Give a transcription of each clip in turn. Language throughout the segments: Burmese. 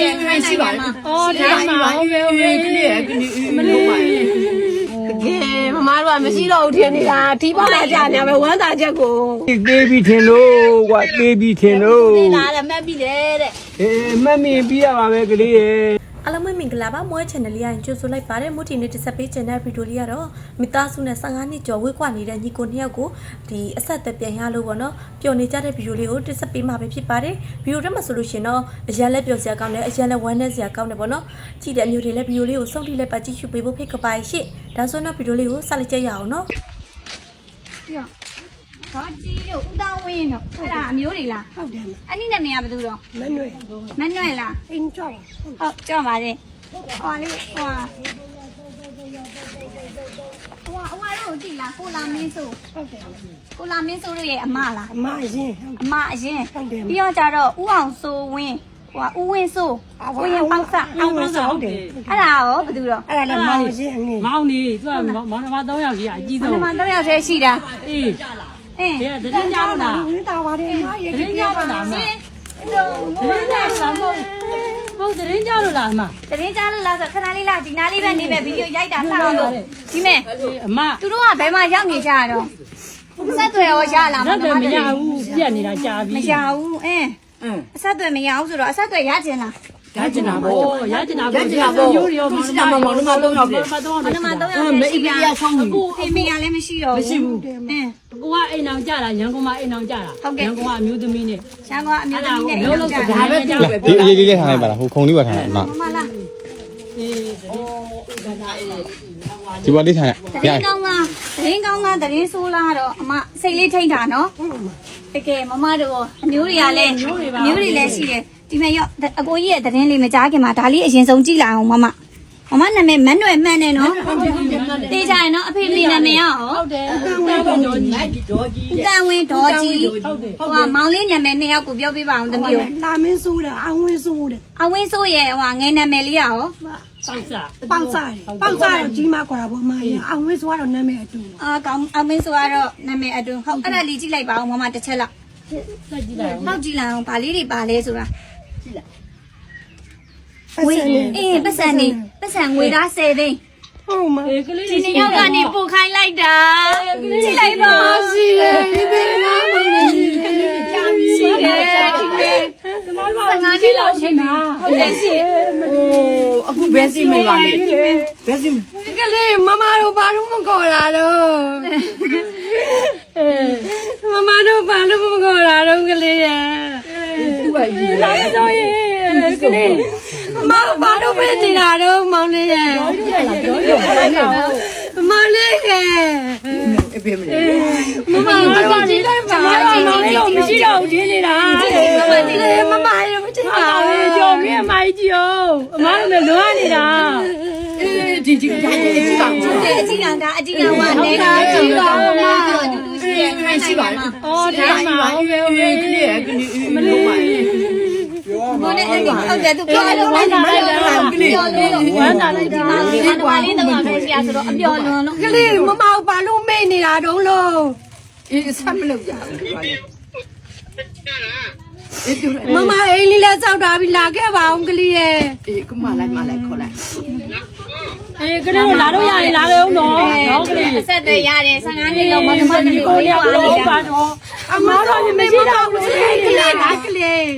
တယ်ထိုင်းနိုင်ငံမှာအော်ဒါမှဟုတ်ပဲဟုတ်ပဲဒီနေ့ဒီနေ့မလို့ပါလေကဲမမတို့ကမရှိတော့ဘူးထင်နေတာဒီပေါ်လာကြနေပဲဝမ်းသာချက်ကိုသေးပြီထင်လို့ကွာသေးပြီထင်လို့လာတယ်မှတ်ပြီတဲ့အေးမှတ်မိပြီးရပါပဲကလေးရဲ့ အားလုံးပဲမင်္ဂလာပါမွေး channel လေးရရင်ကြိုဆိုလိုက်ပါတယ်မုတီနဲ့တစ်ဆက်ပေးချင်တဲ့ဗီဒီယိုလေးကတော့မိသားစုနဲ့15နှစ်ကျော်ဝေးကွာနေတဲ့ညီကိုနှစ်ယောက်ကိုဒီအဆက်အသက်ပြန်ရလို့ပေါ့နော်ပျော်နေကြတဲ့ဗီဒီယိုလေးကိုတစ်ဆက်ပေးမှာပဲဖြစ်ပါတယ်ဗီဒီယိုတက်မှာဆိုလို့ရှိရင်တော့အရန်လက်ပျော်စရာကောင်းတယ်အရန်လက်ဝမ်းနည်းစရာကောင်းတယ်ပေါ့နော်ကြည့်တဲ့အမျိုးတွေလည်းဗီဒီယိုလေးကိုစောင့်ကြည့်လိုက်ပါကြည့်ရှုပေးဖို့ဖိတ်ကပါရှင့်ဒါဆိုတော့ဗီဒီယိုလေးကိုစလိုက်ကြရအောင်နော် တော့ကြီးတို့ဦးတောင်းဝင်းတို့အဲ့ဒါအမျိုးတွေလားဟုတ်တယ်အဲ့ဒီနာမည်ကဘယ်သူတော့မနှွဲ့မနှွဲ့လားအင်းကြောက်ဟုတ်ကြောက်ပါလေဟောလေးဟောဟောဟောတို့ကြည့်လားကိုလာမင်းဆိုဟုတ်တယ်ကိုလာမင်းဆိုတို့ရဲ့အမလားအမအရင်အမအရင်ဟုတ်တယ်ပြီးတော့ကြတော့ဦးအောင်စိုးဝင်းဟိုဦးဝင်းစိုးဦးရင်ပေါက်စအောင်ဝင်းစိုးဟုတ်တယ်အဲ့ဒါရောဘယ်သူတော့အဲ့ဒါလည်းမောင်ကြီးမောင်နေသူကမောင်နှမ3ယောက်ကြီးအကြီးဘယ်ဆုံးမှာတော့ရောက်သေးရှိတာအေး အင်းဒီကတရင်ကြလို့လားတရင်ကြလို့လားမတရင်ကြလို့လားမဟုတ်တရင်ကြလို့လားမတရင်ကြားလို့လားဆိုခဏလေးလာဒီနားလေးပဲနေမဲ့ဗီဒီယိုရိုက်တာလှအောင်လို့ဒီမဲ့အမသူတို့ကဘယ်မှာရောက်နေကြရတော့ဆက်သွယ်ရောရလာရက်တယ်မရဘူးပြက်နေတာကြာပြီမရဘူးအင်းအဆက်သွယ်မရဘူးဆိုတော့အဆက်သွယ်ရခြင်းလားဒါကျင်တာပေါ့โอ้ရကျင်တာပေါ့မျိုးရောမောင်နှမမောင်နှမ3ယောက်တယ်မတော့ဘယ်မှာတော့ရောက်မနေအိရှိပ်တာရဆောင်ဘူးကိုဖေမေကလည်းမရှိတော့ဘူးမရှိဘူးအင်း ကိုကအိမ်အောင်ကြတာရန်ကုန်မှာအိမ်အောင်ကြတာရန်ကုန်ကအမျိုးသမီးနဲ့ရှားကအမျိုးသမီးနဲ့မျိုးလုံးကြစကားပဲကြောက်ပဲဒီအရေးကြီးထားလိုက်ပါလားဟိုခုံလေးပါထားလိုက်နော်မလားဒီပေါ်လေးထားတရရင်ကောင်းကတရင်ကောင်းကတရင်ဆိုးလာတော့အမစိတ်လေးထိတ်တာနော်တကယ်မမတို့အမျိုးတွေကလည်းအမျိုးတွေလည်းရှိတယ်ဒီမဲ့ရောအကိုကြီးရဲ့တရင်လေးမကြားခင်မှာဒါလေးအရင်ဆုံးကြည့်လာအောင်မမ မမနာမည်မန်းနွယ်မှန်းနေနော်တေးကြရင်နော်အဖေမေနာမည်ရောဟုတ်တယ်တန်ဝင်းဒေါ်ကြီးဟိုကမောင်လေးနာမည်နှစ်ယောက်ကိုပြောပြပါအောင်သမီးကိုလာမင်းဆိုးတာအဝင်းဆိုးတယ်အဝင်းစိုးရဲ့ဟိုကငယ်နာမည်လေးရောစောက်စားပေါက်စားတယ်ပေါက်စားတော့ကြီးမကွာပေါ့မရအဝင်းဆိုးတော့နာမည်အတူအာကောင်အဝင်းစိုးကတော့နာမည်အတွန်းဟုတ်အဲ့ဒါလေးကြည့်လိုက်ပါဦးမမတစ်ချက်လောက်ဆက်ကြည့်လိုက်ဟောက်ကြည့်လိုက်အောင်ဗာလေးတွေပါလဲဆိုတာ ဝေးအေးပတ်စံနေပတ်စံငွေသား10သိန်းဟုတ်မအေးကလေးဒီလေးနေ့ရောက်ကနေပို့ခိုင်းလိုက်တာကြည့်လိုက်ပါရှိတယ်ဒီပင်လာမနေရှိတယ်ရှိတယ်ဒီနေ့ငါကြီးလောက်ချိန်မှာဟုတ်တယ်ရှိဟိုအခုဘယ်စီမပါလဲဘယ်စီကလေးမမတို့ဘာလို့မခေါ်တာတော့မမတို့ဘာလို့မခေါ်တာတော့ကလေးရဲ့သူ့ဘာကြီးလဲလာမတော့ရဲ့ကလေး မမဘာလို့ပဲနေတာတော့မောင်လေးရဲ့ပြောရလိုက်ပါမောင်လေးကအဖေမလေးမမမကြည့်လိုက်ပါမောင်တို့မရှိတော့ဘူးထင်းနေတာမမကြည့်မမရမကြည့်ပါဘူးကြော်မင်းအမကြီးကြီးအောင်အမတို့လည်းလွားနေတာအေးဒီဒီဒါကြီးကြည့်ပါဦးတယ်အကြီးကဒါအကြီးကဝါနေကကြည့်ပါဦးမတူတူရှိရဲ့ခိုင်းနိုင်ပါမှာအော်ဒါမှဟုတ်ပဲဟုတ်ပဲကလေးကလေးမလို့ပါ ကိုနဲ့အဲ့ဒီဟုတ်တယ်သူပြောလို့လိုက်တာလိုက်တာပြောလို့ဝမ်းသာလိုက်တာဒီမှာကွာလေးတော့ပဲဆရာဆိုတော့အပြော်လွန်လို့ကလေးမမဘာလို့မေ့နေတာတုံးလို့အေးဆက်မလို့ရဘူးပါလေအေးတူမမအိမ်လေးလဲစောက်တာပြီးလာခဲ့ပါအောင်ကလေးရဲ့အေးကမလိုက်မလိုက်ခေါ်လိုက်အေးကလေးလာလို့ရရင်လာလို့တော့နော်ကလေးအဆက်တွေရတယ်15နှစ်လောက်မသမတ်တွေကိုကိုလေးလေးပါကလို့လို့ပါတော့အမတော်မရှိတော့ဘူးကလေးကလေး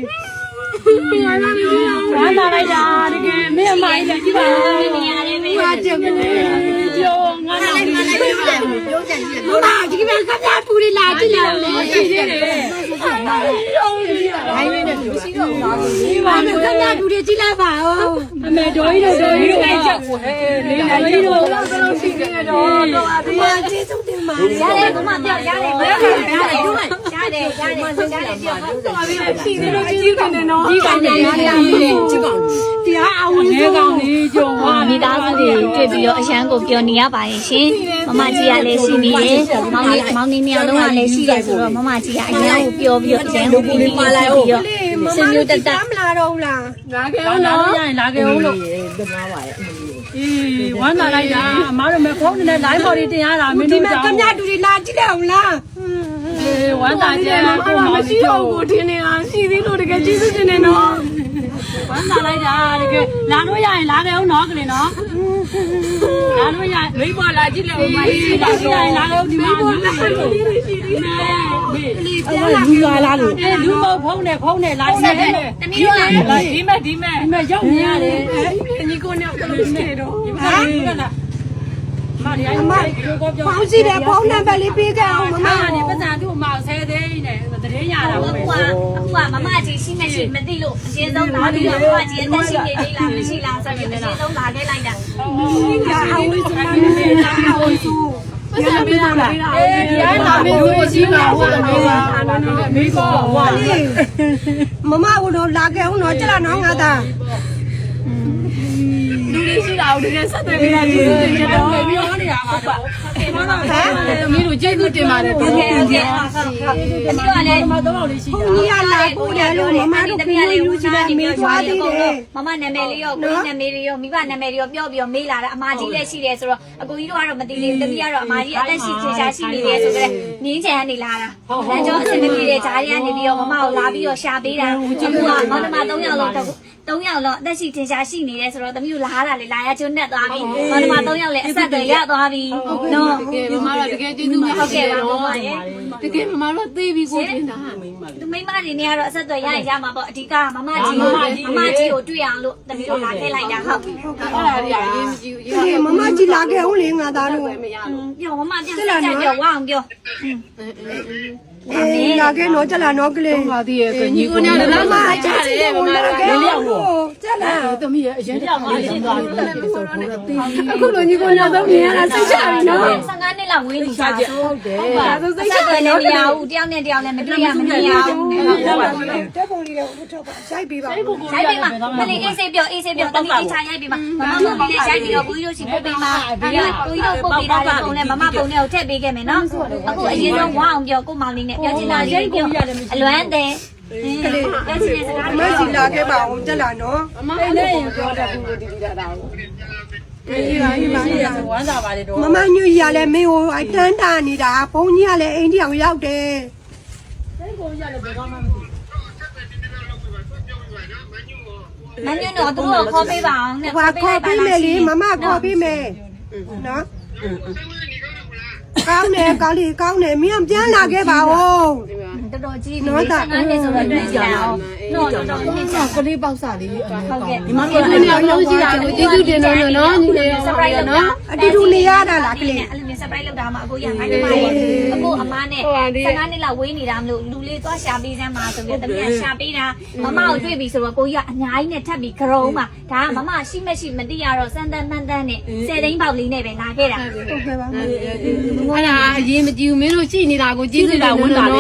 ကလေးဝမ်းသာလိုက်တာတကယ်မင်းအမကြီးလည်းကြည့်ပါနေရတယ်ပဲဘာကြောင့်ကလေးကြောငါလည်းပြောကြည့်တယ်မမဒီကနေ့ကပြပူရီလာကြည့်ရလေရှိသေးတယ်ဘိုင်းလေးနဲ့ပြောရှိတော့ဘူးလားဒီပါမယ်ကပြပူရီကြည့်လိုက်ပါဦးအမေဒေါ်ကြီးတို့ဒေါ်ကြီးတို့အဲ့ချက်ကိုဟဲ့လေးလာကြီးတို့ရှိနေတော့တော့ဒီမကျေးဇူးတင်ပါရတယ်ဘုမပြောရတယ်ဘယ်ရတယ် ရတယ်ရတယ်ရတယ်ရတယ်ပြောဟုတ်တော်ပြီရှိသေးလို့ကြည့်ကနေနော်ကြည့်ကနေရတယ်ကြည့်ပါဦးဒီဟာအဝမိသားစုတွေတွေ့ပြီးတော့အရန်ကိုပြောနေရပါရဲ့ရှင်မမကြီးကလည်းရှိနေတယ်မောင်လေးမောင်လေးနှစ်ယောက်လုံးကလည်းရှိတယ်ဆိုတော့မမကြီးကအရန်ကိုပြောပြီးတော့အရန်ကိုပြီးပြီးပါလိုက်ပြီးတော့စင်မျိုးတက်တက်မလာတော့လားလာခဲ့အောင်လာလို့ရရင်လာခဲ့အောင်လို့အေးဝမ်းသာလိုက်တာအမားတို့မဲ့ဖုန်းနဲ့ line ပေါ်တွေတင်ရတာမင်းဒီတို့မှာကြောင့်ကမြတူတွေလာကြည့်တယ်အောင်လားအေး ဝမ်းသာကြကိုမောင်ရှိတော့ကိုထင်းနေတာရှိသေးလို့တကယ်ကျေးဇူးတင်နေနော်ဝမ်းသာလိုက်တာတကယ်လာလို့ရရင်လာခဲ့အောင်နော်ကလေးနော်လာလို့ရမိဘလာကြည့်လေဦးမကြီးလာလို့ရရင်လာခဲ့အောင်ဒီမှာမိဘလာရှိသေးတယ်ရှိသေးတယ်လူလာလာလို့အဲလူမဖုန်းနဲ့ဖုန်းနဲ့လာနေတယ်တမီးတို့ကဒီမဲ့ဒီမဲ့ဒီမဲ့ရောက်နေရတယ်ညီကိုနဲ့ကလေးနေတော့ဟာမ ရီအိုင်မကိုကိုပြောပေါင်းစီတယ်ဖုန်းနံပါတ်လေးပေးခဲ့အောင်မမမာနေပတ်စံသူ့မောင်ဆဲသေးနဲ့တရင်ရတာအခုပဲကအခုကမမကြီးရှိမရှိမသိလို့အရှင်းဆုံးလာပြီးတော့မမကြီးအသက်ရှိနေသေးလားမရှိလားဆိုပြီးအရှင်းဆုံးလာခဲ့လိုက်တာညာအောင်လို့စမ်းနေတယ်အောင်စုရမ်းပြီးတော့လားဒီအိုင်လာမေကိုရှိမှာဟုတ်တယ်မိကောဟွာမမကတော့လာခဲ့အောင်တော့ကြလားနော်ငါသားလူတွေရှိတာကိုတကယ်ဆက်သွယ်ပေးတာကျေးဇူးတင်ကြ တော့ပြောနေတာပါတော့ဟမ်သမီးတို့ကျေးဇူးတင်ပါတယ်ဟုတ်ကဲ့ဟုတ်ကဲ့တမီးတို့ကလည်းမတော့လေးရှိတာကြီးရလာပို့တယ်လို့မမတို့တကမီးကလည်းလူဦးကြီးစားတယ်နေမေပြီးးသွားသေးတယ်မမနာမည်လေးရောကိုနာမည်လေးရောမိဘနာမည်လေးရောပြောပြီးတော့မေးလာတာအမကြီးလည်းရှိတယ်ဆိုတော့အကိုကြီးတို့ကတော့မသိသေးဘူးတမီးကတော့အမကြီးအသက်ရှိချေချာရှိနေတယ်ဆိုတော့ငင်းချင်ကနေလာတာလမ်းကျောအစင်မပြေတဲ့ဂျားရီကနေပြီးတော့မမကိုလာပြီးတော့ရှာပေးတာအခုကမောင်နှမ၃ယောက်လုံးတော့၃ယောက်လုံးအသက်ရှိချေချာရှိနေတယ်ဆိုတော့တမီးကိုလာတာလေလာရကျွန်းနဲ့သွားပြီမောင်နှမ၃ယောက်လည်းအဆက်တွေရသွားပြီနော်တကယ်မမတော့တကယ်ကျေးဇူးများဟုတ်ကဲ့ပါမမရဲ့တကယ်မမတော့သိပြီကိုတင်တာသူမိမတွေနဲ့ကတော့အဆက်အသွယ်ရရင်ရမှာပေါ့အဓိကမမကြီးကိုမမကြီးကိုတွေ့အောင်လို့တမီးတို့လာခဲ့လိုက်တာဟုတ်အဲ့ဒါတွေအရင်မကြည့်ဘူးဒီမမကြီးလာခဲ့အောင်လေငါသားတို့မရပြောမမပြန်ဆက်ကြပြောဝအောင်ပြော အေးလာခဲ့တော့ကြလားနော်ကလေးပါသေးရဲ့ဆိုညီကိုညတော့လာမှချတယ်မမလာခဲ့အောင်ကြလားသမီးရဲ့အရင်တောင်မှရှိသွားတယ်အခုလိုညီကိုညတော့မြင်ရတာစိတ်ချပြီနော်15နှစ်လောက်ဝေးနေကြဆိုဟုတ်တယ်အဆက်အသွယ်လည်းမရဘူးတယောက်နဲ့တယောက်လည်းမတွေ့ရမမြင်ရဘူးတက်ပုံလေးကိုထုတ်ပါရိုက်ပေးပါရိုက်ပေးမှာမလေးအေးစေးပြောအေးစေးပြောတမီးအေးချရိုက်ပေးမှာမမမလေးရိုက်ပြီးတော့ကိုကြီးတို့ရှိပို့ပေးမှာပြီးတော့ကိုကြီးတို့ပို့ပေးတာလည်းပုံနဲ့မမပုံနဲ့ကိုထည့်ပေးခဲ့မယ်နော်အခုအရင်ဆုံးဝအောင်ပြောကိုမောင်လေးနဲ့ပြောချင်တာလေးပြောအလွမ်းတယ်ကလေးလက်ရှိစကားမကြီးလာခဲ့ပါအောင်ကြလားနော်မမအဲ့နဲ့ပြောတတ်ဘူးကိုတီတီတာတာကိုအေးပါအေးပါအေးပါဝမ်းသာပါတယ်တော့မမညွရလဲမင်းကိုအတန်းတာနေတာဘုန်းကြီးကလည်းအိမ်တောင်ရောက်တယ်မညွန့်တော့သူတို့ခေါ်ပေးပါအောင်နဲ့ဟွာခေါ်ပေးမယ်လေမမခေါ်ပေးမယ်နော် ကောင်းတယ်ကောင်းလေကောင်းတယ်မင်းပြန်လာခဲ့ပါဦးတော်တော်ကြီးနော်တာအဲ့ဆိုတော့တွေ့ကြအောင်နော်တော်တော်နှစ်ချကလေးပေါက်စားလေးအမေဟုတ်ကဲ့ဒီမှာကလည်းအလုံးရှိတာကိုကျေးဇူးတင်လို့နော်ညီလေးဆပ်ပရိုက်လုပ်တာအတူတူနေရတာလားကလေးအဲ့လိုမျိုးဆပ်ပရိုက်လုပ်တာမှအကိုရမိုင်းနေပါလေအကိုအမနဲ့15နှစ်လောက်ဝေးနေတာမလို့လူလေးသွားရှာပေးစမ်းပါဆိုပြီးတမီးရှာပေးတာမမကိုတွေ့ပြီဆိုတော့ကိုကြီးကအများကြီးနဲ့ထပ်ပြီးကြုံမှာဒါကမမရှိမရှိမသိရတော့စမ်းတန်းမှန်းတန်းနဲ့ဆယ်သိန်းပေါက်လေးနဲ့ပဲလာခဲ့တာဟုတ်ကဲ့ပါမအဲ့ဒါအရင်မကြည့်ဘူးမင်းတို့ရှိနေတာကိုကျေးဇူးတင်လို့နော်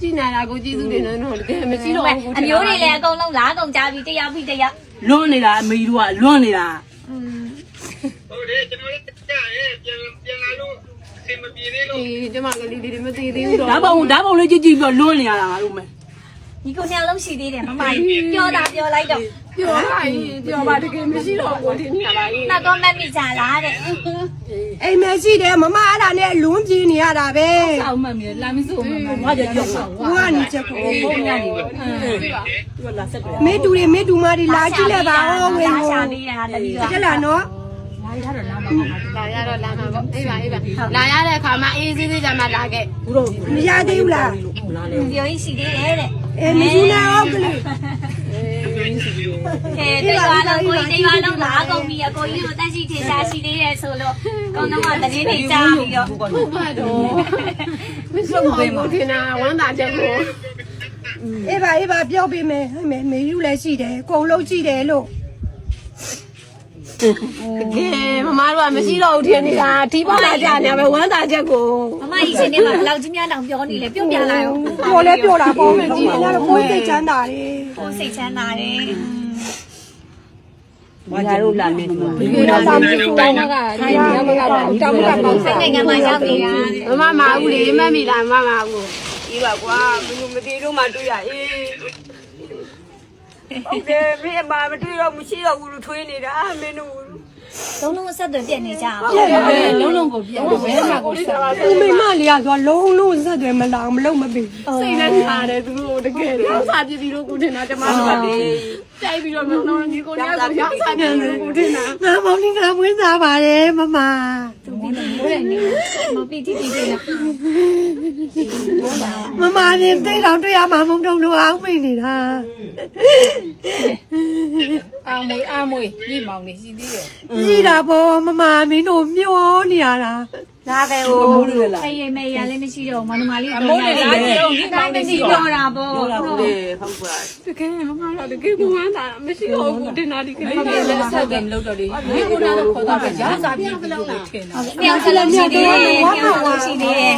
ရှိနေတာကိုကျေးဇူးတင်လို့နော်တကယ်မရှိတော့ဘူးအမျိုးတွေလည်းအကုန်လုံးလားကုန်ကြပြီတယောက်ပြီးတယောက်လွန်းနေတာအမေတို့ကလွန်းနေတာဟုတ်တယ်ကျွန်တော်လည်းကြားရဲပြန်ပြန်လာလို့အဆင်မပြေသေးလို့အေးကျမကလေးလေးတွေမသိသေးဘူးတော့ဓာတ်ပုံဓာတ်ပုံလေးကြည့်ကြည့်ပြီးလွန်းနေရတာငါတို့မယ် ဒီကိုနှစ်လုံးရှိသေးတယ်မမကြီးပြောတာပြောလိုက်တော့ပြောပါရင်ပြောပါတကယ်မရှိတော့ဘူးဒီနေ့ပါလေနောက်တော့မမိကြလားတဲ့အိမ်မရှိတယ်မမအဲ့ဒါနဲ့လွန်းပြေးနေရတာပဲအောက်မှတ်မြေလာမစို့မှမကြကြောက်ပါဘွားနေချက်ကိုဘုံညာနေပဲသူကလာဆက်တယ်မေတူတွေမေတူမတွေလာကြည့်လိုက်ပါဦးဝင်ကိုရှာပေးတာ တတိယကြလားနော်လာရတော့လာမှာပေါ့အေးပါအေးပါလာရတဲ့အခါမှာအေးသေးသေးကြမှာလာခဲ့မရသေးဘူးလားပြောရင်ရှိသေးတယ်တဲ့အေးမယူနိုင်အောင်ကလေးကဲတရားတော့ကိုကြီးတရားတော့လာကုန်ပြီအကိုကြီးတို့တက်ရှိထေရှားရှိသေးတယ်ဆိုလို့ကောင်းတော့ကတည်းကကြားပြီးတော့ဟုတ်ပါတော့မရှိတော့ဘူးထင်တာဝမ်းသာချက်ကိုအေးပါအေးပါပြောပေးမယ်ဟဲ့မေမေယူလည်းရှိတယ်ကုံလုံးကြည့်တယ်လို့ ကဲမမတို့ကမရှိတော့ဘူးထင်နေတာဒီပေါက်လာကြနေပဲဝမ်းသာချက်ကိုမမကြီးရှင်နေမှာဘယ်လောက်ကြီးများတောင်ပြောနေလဲပြုတ်ပြလာရောပြောလဲပြောတာပေါ့လုံးဝလည်းကိုယ်သိချမ်းတာလေကိုစိတ်ချမ်းသာတယ်ငါတို့လာနေမှာဒီတော့တောင်ကြီးကိုမကဒီရမကတော့တောင်ကပေါင်းစိတ်နိုင်ငံမှာရောက်နေတာတဲ့မမမဦးလေမမီလာမမဦးဒီပါကွာဘယ်လိုမတည်တော့မှတွေ့ရအေး ဟုတ်တယ်ဖေးပါမတွေ့တော့မရှိတော့ဘူးလို့ထွေးနေတာမင်းတို့လုံးလုံးအဆက်အသွယ်ပြတ်နေကြပါလုံးလုံးကိုပြတ်ဘယ်မှာကိုဆက်သူမိမလေးကဆိုလုံးလုံးဆက်တယ်မလာမလုံးမပြီးစိတ်နဲ့ထားတယ်သူတို့တကယ်တော့စာပြပြီးတော့ကိုတင်တာကျမတို့ကလေတိုက်ပြီးတော့တော့ဒီကိုလည်းကိုရောက်စာပြန်တယ်ကိုတင်တာငါမောင်လေးကမွေးစားပါတယ်မမသူပြီးတော့မိုးတယ်နေမပီတိတိတိလား မမနဲ့တိတ်တော်တွေ့ရမှာမုံတုံလို့အောင်မိနေတာအာမွေအာမွေညီမောင်နေရှိသေးတယ်ကြီးတာပေါ့မမမင်းတို့မျောနေရတာလာခဲ့ဟိုမိုးရလာအေးရေမေရလည်းမရှိတော့မနမလေးမိုးနေလာကြတော့ညီမောင်နေရှိတော့တော့တာပေါ့ဟုတ်လားဟုတ်တယ်ဟုတ်ပါတကယ်မမတော့တကယ်ကိုဝမ်းသာမရှိတော့ဘူးတင်တာဒီကလေးဟုတ်တယ်လက်ဆက်တယ်မလုပ်တော့လေဒီကိုနာတော့ခေါ်တော့ရစားပြီးဘယ်လောက်လာထင်တာမြောင်စလုံးရှိသေးတယ်မြောင်စလုံးရှိသေးတယ်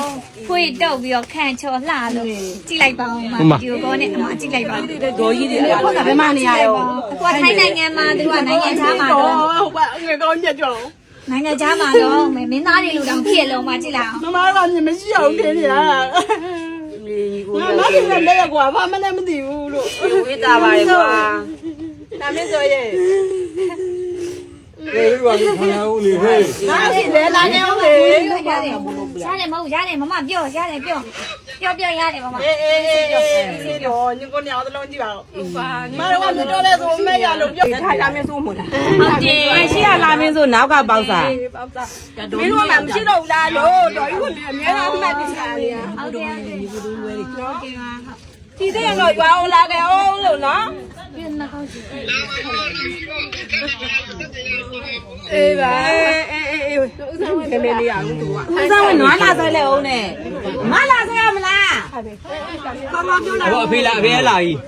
ဖွေတုတ်ပြီးတော့ခန့်ချော်လှလို့ကြည့်လိုက်ပါဦးမဒီကိုကောနဲ့အမကြည့်လိုက်ပါဒေါ်ကြီးတွေအဲ့ဒါဘယ်မှာနေရရောကွာထိုင်းနိုင်ငံမှာသူကနိုင်ငံခြားမှာတော့ဟုတ်ပါငယ်ကောင်းညက်ကြောင်းနိုင်ငံခြားမှာတော့မင်းသားတွေလူတောင်ဖြစ်လုံးမှာကြည့်လိုက်အောင်မမကမြင်မရှိအောင်ထင်နေတာလေညီကိုငါမသိတဲ့လက်ကွာဘာမှလည်းမသိဘူးလို့ဝေးတာပါလေကွာဒါမင်းဆိုရဲ့ဟေးဒီပါလေးခဏဦးလေဟေးငါသိတယ်လာနေအောင်လေ ရတယ်ရတယ်မဟုတ်ရတယ်မမပြောရတယ်ပြောပြောပြောရတယ်မမအေးအေးအေးအေးတော့ညကိုညောင်းသလုံးကြည့်ပါဦးဟုတ်ပါမတော်ကတော်လဲဆိုမဲ့ရလို့ပြောထားရမယ်ဆိုမို့လားဟုတ်တယ်ရှိရလာမင်းဆိုနောက်ကပေါက်စားမင်းတို့ကမရှိတော့ဘူးလားလို့တော်ကြီးကအများအားမှတ်နေကြတယ်ဟုတ်တယ်ဟုတ်တယ် ဒီတဲ့တော့ရွာအောင်လာခဲ့အောင်လို့နော်ပြန်နှောက်ရှိအေးပါအေးအေးအေးဦးစားဝင်မေလေးရအောင်သူကဦးစားဝင်နွားလာဆွဲလဲအောင်နဲ့မလာဆွဲရမလားကောင်းကောင်းပြောလာဟိုအဖေလာအဖေလာကြီး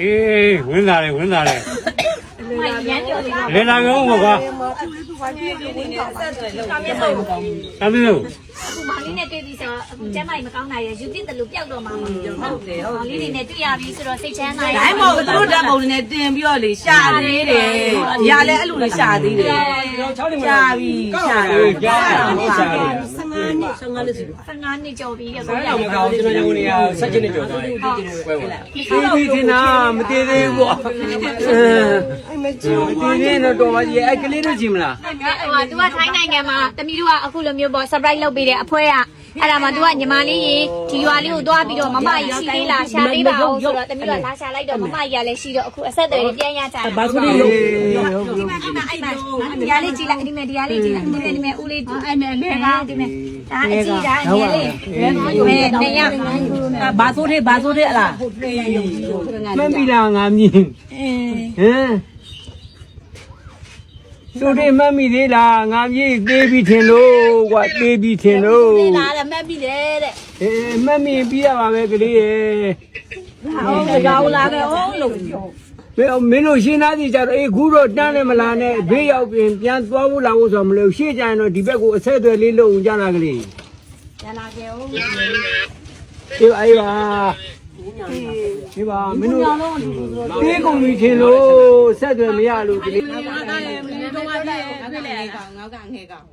အေးဝင်လာတယ်ဝင်လာတယ်မရမ်းပြော တယ်လင်းလာမျိုးမကွာအမေတို့အခုမောင်လေးနဲ့တွေ့ပြီဆိုတော့အခုကျမကြီးမကောင်းတာရယူတိတယ်လို့ပျောက်တော့မှာမဟုတ်ဘူးဟုတ်တယ်ဟုတ်လေးတွေနဲ့တွေ့ရပြီဆိုတော့စိတ်ချမ်းသာရဒါမှမဟုတ်သူတို့ဓာတ်ပုံတွေနဲ့တင်ပြီးတော့လေရှာသေးတယ်။ညာလည်းအဲ့လိုလေရှာသေးတယ်။ ရှာပြီရှာအေးကြားတယ်ရှာတယ်15နှစ်ကျော်ပြီအခုအဲ့တော့မကောင်းကျွန်တော်ညီကိုနေရာဆက်ချင်းနေကြော်သွားတယ်ကွဲဝင်ဒီဒီနာမတည်သေးဘူးပေါ့အဲမကြည့်ဘူးဒီနေ့တော့တော်ပါကြီးအဲ့ကလေးတို့ကြည့်မလားဟိုကသူကထိုင်းနိုင်ငံမှာတမီးတို့ကအခုလိုမျိုးပေါ့ surprise လုပ်ပေးတဲ့အဖွဲက အဲ့ဒါမှသူကညီမလေးရေဒီရွာလေးကိုသွားပြီးတော့မမကြီးရှိသေးလားရှာပေးပါဦးဆိုတော့တမီးတို့ကလာရှာလိုက်တော့မမကြီးကလည်းရှိတော့အခုအဆက်အသွယ်ပြန်ရကြတယ်ဘာဆိုလို့ဒီမှာဒီလေးကြည့်လိုက်ဒီမဲ့ဒီလေးကြည့်လိုက်ဒီမဲ့ဒီမဲ့ဦးလေးအဲ့မဲ့လေကဒီမဲ့ဒါအကြည့်ဒါအငယ်လေးမဲနေရဘာဆိုတဲ့ဘာဆိုတဲ့အလားမမီလာငါမြင်ဟမ် တို့တွေမမီသေးလားငါမြည်သေးပြီထင်လို့ကွာသေးပြီထင်လို့လာတယ်မှတ်ပြီလေတဲ့အေးမမီပြီးရပါပဲကလေးရေဟုတ်တယ်ကြောက်လာတယ်ဟုတ်လို့ဘယ်မင်းတို့ရှင်းသားစီကြတော့အေးခုတော့တန်းလည်းမလာနဲ့ဘေးရောက်ပြင်ပြန်သွားဖို့လာဖို့ဆိုတော့မလို့ရှေ့ကြရင်တော့ဒီဘက်ကိုအဆက်အသွယ်လေးလုပ်ကြတာကလေးကျန်လာကြအောင်အေးအေးပါဒီပါမင်းတို့တေးကုန်ပြီထင်လို့ဆက်သွယ်မရလို့ကလေး ငါကလည်းမင်းတို့ကလည်း တွေ့လေကောင်ငေါကငဲကောင်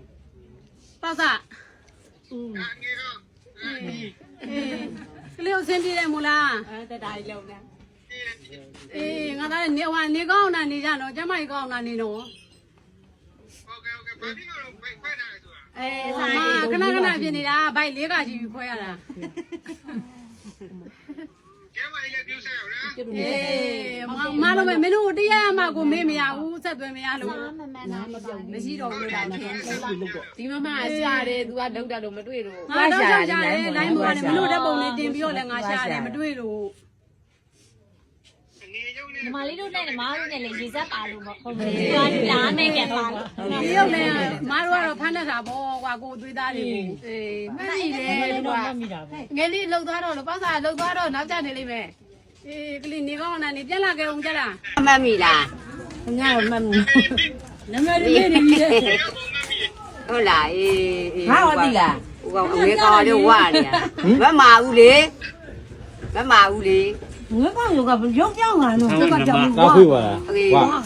ပေါ့စားကလေးကိုစင်းပြတယ်မို့လားအဲတက်တာကြီးလုံးနေအေးငါသားနေဟိုနေကောင်းတာနေကြတော့ကျမကြီးကောင်းတာနေတော့ဟုတ်ကဲ့ဟုတ်ကဲ့ဘာဖြစ်လို့ဖိုက်ဖိုက်တာလဲဆိုတာအေးဆာမခဏခဏဖြစ်နေတာဘိုက်လေးကကြီးပြီးခွဲရတာကျမကြီးလည်းပြုဆက်ရောလားအေး မမလို့မင်းတို့တရားမှကိုမေးမရဘူးဆက်သွယ်မရလို့မရှိတော့ဘူးလားခင်ဒီမမရှာတယ် तू ကလောက်တာလို့မတွေ့လို့ငါတော့ရှာတယ်လိုင်းပေါ်ကနေမလို့တဲ့ပုံနဲ့တင်ပြီးတော့လည်းငါရှာတယ်မတွေ့လို့နေရုံနဲ့ ညီမလေးတို့နဲ့ညီမတို့နဲ့လည်းရေစက်ပါလို့ပေါ့ဟုတ်ကဲ့ဒီကလာနေပြန်ပါလို့ဒီရုပ်နဲ့မတို့ကတော့ဖမ်းတတ်တာပေါ့ကွာကိုသွေးသားတွေကိုအေးမှတ်မိတယ်ကွာငယ်လေးလှုပ်သွားတော့လို့ပေါ့စားလှုပ်သွားတော့နောက်ကျနေလိမ့်မယ်အေးကလေးနေကောင်းတာနေပြန်လာကြအောင်ကြလားမှတ်မိလားငါ့ကိုမှတ်မိနမလေးလေးနေဟုတ်လားအေးအေးငါ့ကိုသိလားဟိုကောင်ငယ်ကောင်လေးဝါနေရမမဘူးလေမမဘူးလေ ငွေကောင်ရောကရုပ်ကြောင်လာတော့ကကြောင်ကောက်ခွေပါလားဝါ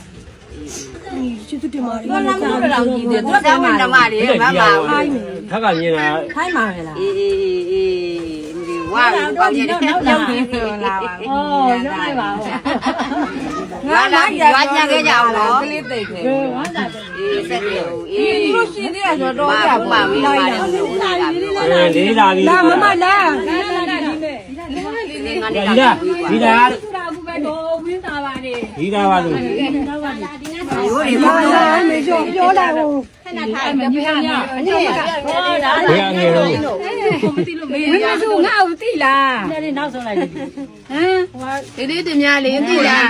ချစ်သူတင်ပါလေလာမလို့တော့ကြည့်တယ်သူကမှဓမ္မတွေမမဟိုင်းထက်ကမြင်တာထိုင်းပါလေလားအေးအေးအေးဒီဝါဘာကြီးတော့ရောက်နေလာပါဟောရောက်နေပါဟောငါလာရွာညံခဲ့ကြအောင်လားကလေးသိတ်ခဲ့ဝါသာအေးဆက်တယ်အေးလို့ရှိသေးရဆိုတော့တော့ပါပါမလာဘူးလာပြီလာမမလာ ငါလေးဒီလာဒီလာအခုပဲတော့ဝင်းတာပါနေဒီလာပါလို့မေကျော်ပြောတာကိုခဏထားမပြရနဲ့အညောကဘယ်ငယ်တော့မေကျော်ငါ့ကိုသိလားတဲ့နောက်ဆုံးလိုက်ဟမ်ဒီလေးတင်များလေးသိလား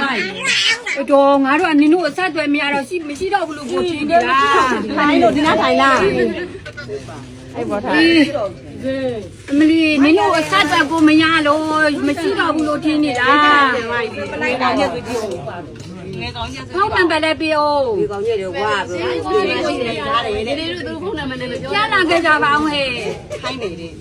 တော်ငါတို့ကနင်တို့အဆက်အသွယ်မရတော့ရှိမရှိတော့ဘူးလို့ကိုချင်းကလားထိုင်လို့ဒီနားထိုင်လားအဲ့ပေါ်ထိုင် အမလီနင်တို့အဆက်အသွယ်ကိုမရလို့မရှိတော့ဘူးလို့ထင်နေတာပလိုက်တာရက်တွေ့ကြည့်ဟုတ်တယ်ပဲလေပြောဒီကောင်ကြီးတွေဝါပဲဒီလေးတို့သူဖုန်းနံပါတ်နဲ့ပြောကြားလာခဲ့ကြပါအောင်ဟဲ့ခိုင်းနေတယ်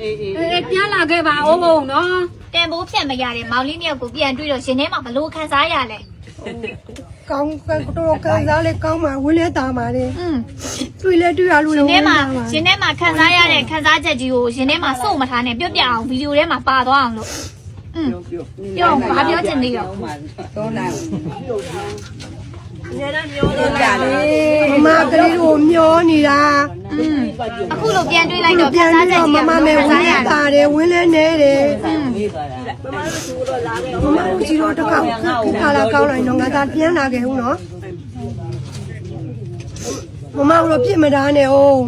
အေးအေးပြန်လာခဲ့ပါအောင်နော်တန်ဖိုးဖြတ်မရတဲ့မောင်လေးမြောက်ကိုပြန်တွေ့တော့ရှင်ထဲမှာဘလို့ခံစားရလဲ ကောင်းတော်ခံစားလဲကောင်းပါဝင်းလဲတာပါလေ อืม တွေ့လဲတွေ့ရလို့ ရှင်ထဲမှာရှင်ထဲမှာခံစားရတဲ့ခံစားချက်ကြီးကိုရှင်ထဲမှာစုံမထားနဲ့ပြုတ်ပြအောင်ဗီဒီယိုထဲမှာပါသွားအောင်လို့อืมပြောဘာပြောချင်သေးရော မမကလေးတို့မျောနေတာ อืมအခုလိုပြန်တွေ့လိုက်တော့ခံ ပြန် စား ပြီး ချက် တော့ ကြီး မ က မမဲ ခံ ဝင်း စားရ လဲ တာ တာတယ်ဝင်းလဲနေတယ် မမတို့ချီတော့တစ်ခါခါလာကောင်းလိုက်တော့ငါသာပြန်လာခဲ့ဦးနော်မမတို့ပြစ်မတားနဲ့အောင်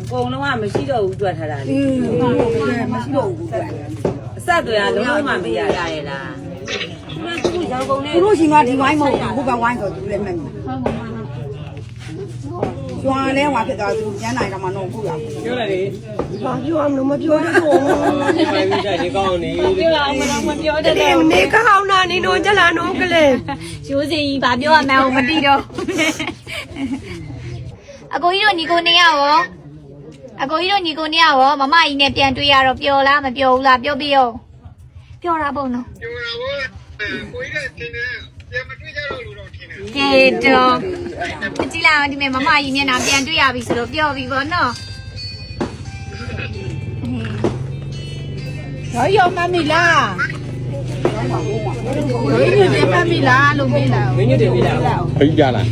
အကုန်လုံးကမရှိတော့ဘူးတွေ့ထားတာလေအေးမရှိတော့ဘူးတွေ့အဆက်တွေကလုံးဝမရရရလားသူတို့ရှင်ကဒီဝိုင်းမဟုတ်ဘူးဘုကဝိုင်းဆိုသူလည်းမှတ်တယ် ကျွမ်းလဲဟွာဖြစ်သွားသူကျန်းနိုင်တော့မှတော့ခုရပြောလိုက်လေဘာပြောအောင်လို့မပြောတတ်ဘူးဒီမိုင်းကြဒီကောင်းနေပြောအောင်မတော့မပြောတတ်ဒီနေကောင်းတာနေတော့ကြလာတော့ကလေးရိုးစင်ကြီးဘာပြောရမှန်းကိုမသိတော့အကိုကြီးတို့ညီကိုနေရရောအကိုကြီးတို့ညီကိုနေရရောမမကြီးနဲ့ပြန်တွေ့ရတော့ပျော်လားမပျော်ဘူးလားပြောပြရောပျော်တာပေါ့နော်ပြောတာဘောကိုကြီးကတင်တယ်ပြန်မတွေ့ ကြတော့လို့တော့ထင်တယ်ကဲတော့ကြည့်လိုက်အောင်ဒီမဲ့မမကြီးမျက်နှာပြန်တွေ့ရပြီဆိုတော့ပျော်ပြီပေါ့နော်ရောရောမမီလားရိုးညနေမမီလားလို့မေးတာမင်းညစ်တယ်ပြီလားဖိကြလား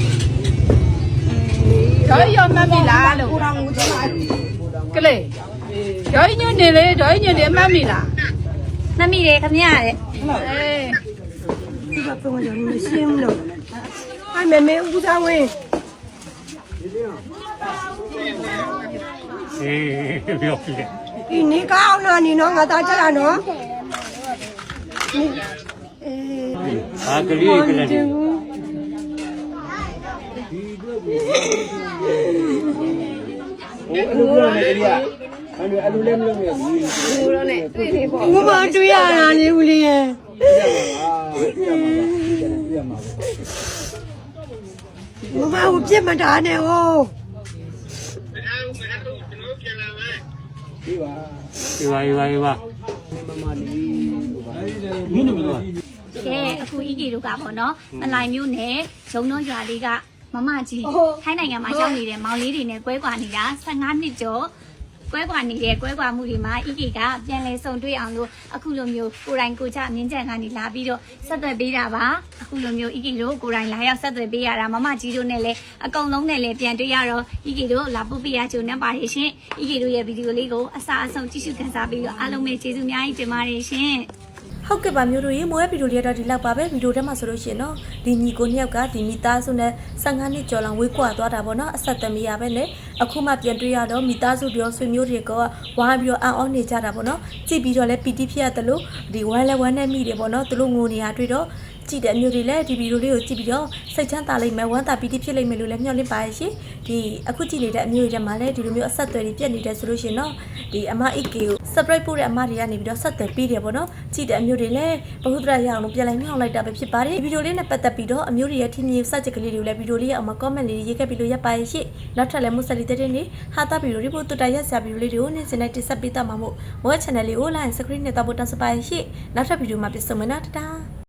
ရောရောမမီလားလို့ကိုတော်ငူချင်ပါကလေးရောညနေလေရောညနေမမီလားမမီတယ်ခမရတဲ့အေး ဒီကပုံရနေရှင်းလို့အိုင်မဲမဲဦးသားဝင်းအေးပြောပြတယ်ဒီနေကောင်းတာနေတော့ငါသားကြလာနော်အေးဟာကလေးကလေးအဲ့လိုပြောနေတယ်အဲ့ဒီအဲ့လိုလည်းမလုပ်ရဘူးဘုမတွေ့ရတာနေဦးလေးရဲ့ မမကိုပြစ်မတားနဲ့ဟောမထားဘူးမထားဘူးကျွန်တော်ပြန်လာမယ်ဒီပါဒီပါဒီပါကဲအခုဤကြီးတို့ကပေါ့နော်မလိုင်မျိုးနဲ့ဂျုံတော့ရွာလေးကမမကြီးထိုင်းနိုင်ငံမှာရောက်နေတဲ့မောင်လေးတွေနဲ့ကွဲကွာနေတာ15နှစ်ကျော် ကွဲကွာနေတဲ့ကွဲကွာမှုတွေမှာဤကြီးကပြန်လဲဆုံတွေ့အောင်လို့အခုလိုမျိုးကိုယ်တိုင်ကိုချမြင်းကြံကနေလာပြီးတော့ဆက်သွယ်ပေးတာပါအခုလိုမျိုးဤကြီးတို့ကိုယ်တိုင်လာရောက်ဆက်သွယ်ပေးရတာမမကြီးတို့နဲ့လည်းအကုန်လုံးနဲ့လည်းပြန်တွေ့ရတော့ဤကြီးတို့လာပုတ်ပြရချိုနဲ့ပါတယ်ရှင်ဤကြီးတို့ရဲ့ဗီဒီယိုလေးကိုအစားအဆုံးကြည့်ရှုခန်းစားပြီးတော့အားလုံးပဲကျေးဇူးအများကြီးတင်ပါတယ်ရှင် ဟုတ်ကဲ့ပါမျိုးတို့ရေမိုးရဲ့ဗီဒီယိုလေးတော့ဒီလောက်ပါပဲဗီဒီယိုထဲမှာဆိုလို့ရှိရင်တော့ဒီညီကိုနှစ်ယောက်ကဒီမိသားစုနဲ့15နှစ်ကျော်လောင်ဝေးကွာသွားတာပေါ့နော်အဆက်သမီးရပဲနဲ့အခုမှပြန်တွေ့ရတော့မိသားစုပြောဆွေမျိုးတွေကဝိုင်းပြီးတော့အံ့ဩနေကြတာပေါ့နော်ကြည့်ပြီးတော့လဲပီတိဖြစ်ရတယ်လို့ဒီဝမ်းလဲဝမ်းနဲ့မိတယ်ပေါ့နော်သူတို့ငိုနေတာတွေ့တော့ ကြကြည့်တဲ့အမျိုးတွေလည်းဒီဗီဒီယိုလေးကိုကြည့်ပြီးတော့စိတ်ချမ်းသာလိမ့်မယ်ဝမ်းသာပီတိဖြစ်လိမ့်မယ်လို့လည်းမျှော်လင့်ပါရရှင်ဒီအခုကြည့်နေတဲ့အမျိုးတွေထဲမှာလည်းဒီလိုမျိုးအဆက်အသွယ်တွေပြတ်နေတယ်ဆိုလို့ရှိရင်တော့ဒီအမ EK ကို subscribe ပို့တဲ့အမတွေကနေပြီးတော့ဆက်သွယ်ပေးတယ်ပေါ့နော်ကြည့်တဲ့အမျိုးတွေလည်းဘဟုတရရအောင်လို့ပြန်လိုက်မြှောက်လိုက်တာပဲဖြစ်ပါတယ်ဒီဗီဒီယိုလေးနဲ့ပတ်သက်ပြီးတော့အမျိုးတွေရဲ့ထင်မြင်စချက်ကလေးတွေကိုလည်းဗီဒီယိုလေးရဲ့အောက်မှာ comment လေးရေးခဲ့ပြီးလို့ရပါရဲ့ရှင့်နောက်ထပ်လည်းမုဆက်လီတဲ့တဲ့နေဟာတာဗီဒီယိုတွေပို့တူတာရက်စရာဗီဒီယိုလေးတွေကိုနေ့စဉ်တိုင်းတင်ဆက်ပေးတတ်မှာမို့ web channel လေးကို like screen နဲ့တော့ပို့တောင်းစပါရဲ့ရှင့်နောက်ထပ်ဗီဒီယိုမှာပြန်ဆုံမယ်နော်တတား